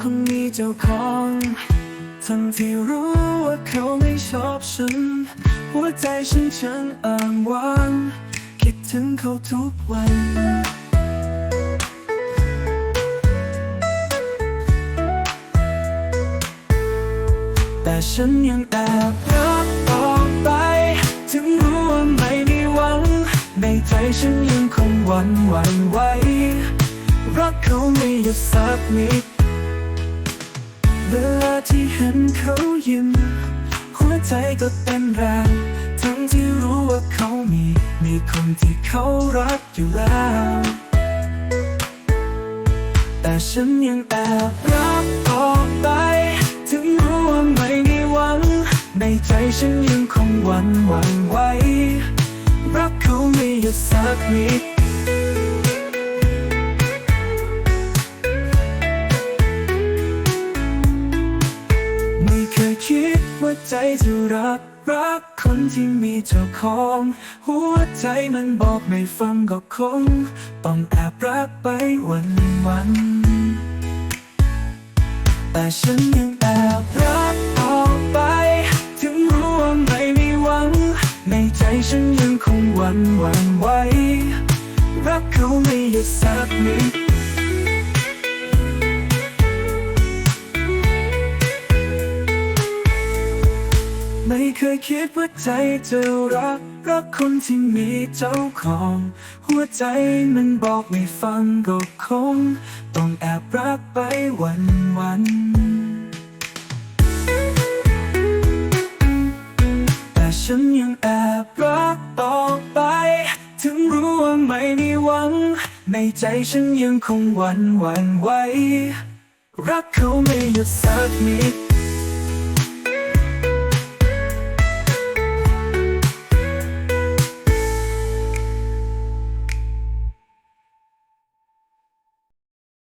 คนมีเจ้าของ ทั้งที่รู้ว่าเขาไม่ชอบฉัน หัวใจฉันช่างอ่างว้าง คิดถึงเขาทุกวันแต่ฉันยังแอบรักต่อไป ถึงรู้ว่าไม่มีหวัง ในใจฉันยังคงหวั่นหวไหวรักเขาไม่หยุดสักนิด เวลาที่เห็นเขายิ้ม หัวใจก็เต้นแรง ทั้งที่รู้ว่าเขามี มีคนที่เขารักอยู่แล้ว แต่ฉันยังแอบรักต่อไป ถึงรู้ว่าไม่มีหวัง ในใจฉันยังคงหวั่นหวไหวรักเขาไม่หยุดสักนิด เคยคิดว่าใจจะรักรักคนที่มีเจ้าของ หัวใจมันบอกไม่ฟังก็คง ต้องแอบรักไปวันวัน แต่ฉันยังแอบรักต่อไป ถึงรู้ว่าไม่มีหวัง ในใจฉันยังคงหวั่นหวั่นไหวรักเขาไม่หยุดสักนิด ไม่เคยคิดว่าใจจะรัก รักคนที่มีเจ้าของ หัวใจมันบอกไม่ฟังก็คง ต้องแอบรักไปวันวันแต่ฉันยังแอบรักต่อไป ถึงรู้ว่าไม่มีหวัง ในใจฉันยังคงหวั่นหวั่นไหวรักเขาไม่หยุดสักนิด